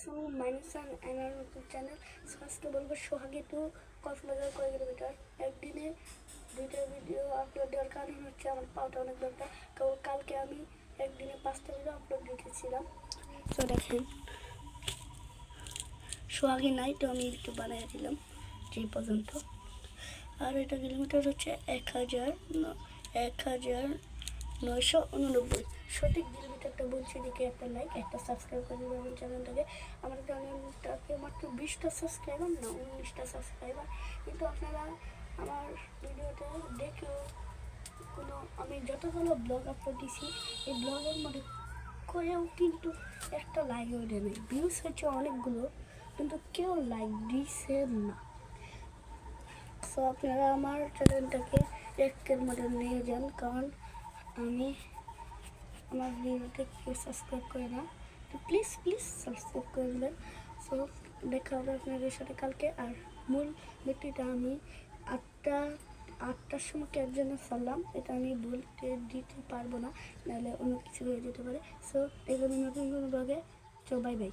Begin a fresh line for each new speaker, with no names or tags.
So মাইনাসান অ্যানার নতুন channel so আজকে বলব সোহাগে টু কক্সবাজার কয় কিলোমিটার একদিনে দুইটা ভিডিও আপলোড দেওয়ার কারণ হচ্ছে আমার পাওয়াটা অনেক দরকার। কারণ কালকে আমি একদিনে পাঁচটা ভিডিও আপলোড দিতেছিলাম তো দেখেন, সোহাগে নাই, তো আমি একটু বানিয়ে দিলাম, যে পর্যন্ত। আর এটা কিলোমিটার হচ্ছে এক হাজার এক হাজার নয়শো উননব্বই। সঠিক কিলোমিটারটা বলছি দেখে একটা লাইক একটা সাবস্ক্রাইব করে দেবেন আমার চ্যানেলটাকে আমার চ্যানেলটাকে মাত্র বিশটা সাবস্ক্রাইবার না, উনিশটা সাবস্ক্রাইবার কিন্তু আপনারা আমার ভিডিওটা দেখেও কোনো, আমি যতগুলো ব্লগ আপলোড দিছি, এই ব্লগের মধ্যে করেও কিন্তু একটা লাইকও দেয় নাই ভিউজ হচ্ছে অনেকগুলো, কিন্তু কেউ লাইক দিছে না। সো আপনারা আমার চ্যানেলটাকে একের মধ্যে নিয়ে যান, কারণ আমি আমার ভিডিওটা কেউ সাবস্ক্রাইব করে না। তো প্লিজ প্লিজ সাবস্ক্রাইব করে দেবেন। সো দেখা হবে আপনাদের সাথে কালকে। আর মূল ব্যক্তিটা আমি আটটা, আটটার সময় ক্যাব জন্য ছাড়লাম এটা আমি বলতে দিতে পারব না, নাহলে অন্য কিছু হয়ে যেতে পারে। সো এগুলো নতুন কোনো ব্লগে চো বাই বাই